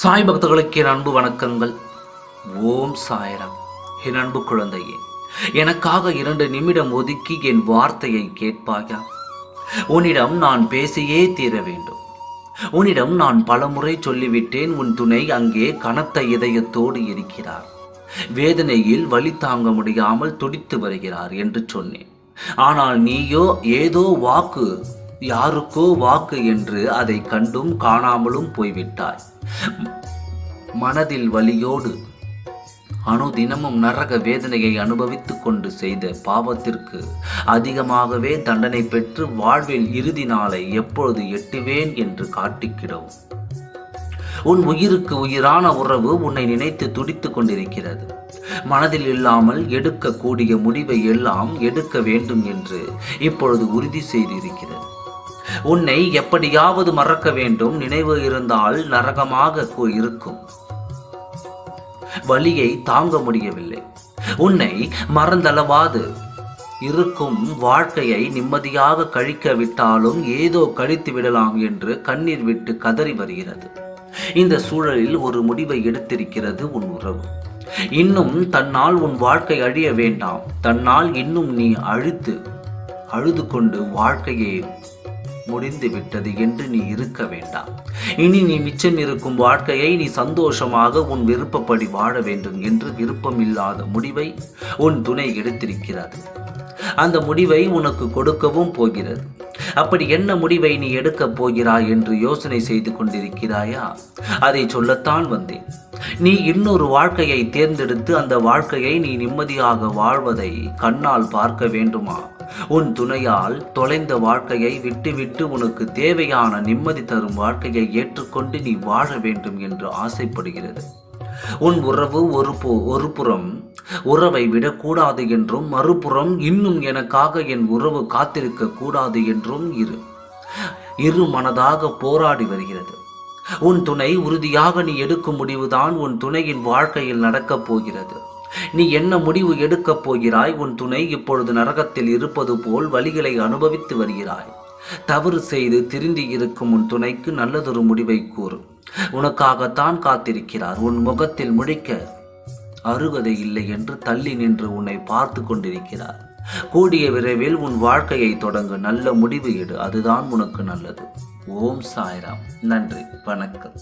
சாய் பக்தர்களுக்கு என் அன்பு வணக்கங்கள். ஓம் சாயரம். என் அன்பு குழந்தையே எனக்காக இரண்டு நிமிடம் ஒதுக்கி என் வார்த்தையை கேட்பாயா? உன்னிடம் நான் பேசியே தீர வேண்டும். உன்னிடம் நான் பலமுறை சொல்லிவிட்டேன். உன் துணை அங்கே கனத்த இதயத்தோடு இருக்கிறார். வேதனையில் வலி தாங்க முடியாமல் துடித்து வருகிறார் என்று சொன்னேன். ஆனால் நீயோ ஏதோ வாக்கு யாருக்கோ வாக்கு என்று அதை கண்டும் காணாமலும் போய்விட்டாய். மனதில் வலியோடு அனுதினமும் நரக வேதனையை அனுபவித்துக் கொண்டு செய்த பாவத்திற்கு அதிகமாகவே தண்டனை பெற்று வாழ்வில் இறுதி நாளை எப்பொழுது எட்டுவேன் என்று காட்டிக்கிடவும். உன் உயிருக்கு உயிரான உறவு உன்னை நினைத்து துடித்துக் கொண்டிருக்கிறது. மனதில் இல்லாமல் எடுக்கக்கூடிய முடிவை எல்லாம் எடுக்க வேண்டும் என்று இப்பொழுது உறுதி செய்திருக்கிறது. உன்னை எப்படியாவது மறக்க வேண்டும். நினைவு இருந்தால் நரகமாக இருக்கும். வலியை தாங்க முடியவில்லை. உன்னை மறந்தளவாது. இருக்கும் வாழ்க்கையை நிம்மதியாக கழிக்க விட்டாலும் ஏதோ கழித்து விடலாம் என்று கண்ணீர் விட்டு கதறி வருகிறது. இந்த சூழலில் ஒரு முடிவை எடுத்திருக்கிறது உன் உறவு. இன்னும் தன்னால் உன் வாழ்க்கை அழிய வேண்டாம். தன்னால் இன்னும் நீ அழுத்து அழுது கொண்டு வாழ்க்கையை முடிந்து விட்டது என்று நீ இருக்க வேண்டாம். இனி நீ மிச்சம் இருக்கும் வாழ்க்கையை நீ சந்தோஷமாக உன் விருப்பப்படி வாழ வேண்டும் என்று விருப்பம் இல்லாத முடிவை உன் துணை எடுத்திருக்கிறது. அந்த முடிவை உனக்கு கொடுக்கவும் போகிறது. அப்படி என்ன முடிவை நீ எடுக்கப் போகிறாய் என்று யோசனை செய்து கொண்டிருக்கிறாயா? அதை சொல்லத்தான் வந்தேன். நீ இன்னொரு வாழ்க்கையை தேர்ந்தெடுத்து அந்த வாழ்க்கையை நீ நிம்மதியாக வாழ்வதை கண்ணால் பார்க்க வேண்டுமா? உன் துணையால் தொலைந்த வாழ்க்கையை விட்டுவிட்டு உனக்கு தேவையான நிம்மதி தரும் வாழ்க்கையை ஏற்றுக்கொண்டு நீ வாழ வேண்டும் என்று ஆசைப்படுகிறது. உன் உறவு ஒரு ஒரு புறம் உறவை விடக்கூடாது என்றும் மறுபுறம் இன்னும் எனக்காக என் உறவு காத்திருக்க கூடாது என்றும் இரு. இரு மனதாக போராடி வருகிறது. உன் துணை உறுதியாக நீ எடுக்கும் முடிவுதான் உன் துணையின் வாழ்க்கையில் நடக்கப் போகிறது. நீ என்ன முடிவு எடுக்கப் போகிறாய்? உன் துணை இப்பொழுது நரகத்தில் இருப்பது போல் வலிகளை அனுபவித்து வருகிறாய். தவறு செய்து திருந்தி இருக்கும் உன் துணைக்கு நல்லதொரு முடிவை கூறு. உனக்காகத்தான் காத்திருக்கிறார். உன் முகத்தில் முழிக்க அருகதை இல்லை என்று தள்ளி நின்று உன்னை பார்த்து கொண்டிருக்கிறார். கூடிய விரைவில் உன் வாழ்க்கையை தொடங்க. நல்ல முடிவு எடு. அதுதான் உனக்கு நல்லது. ஓம் சாய்ராம். நன்றி. வணக்கம்.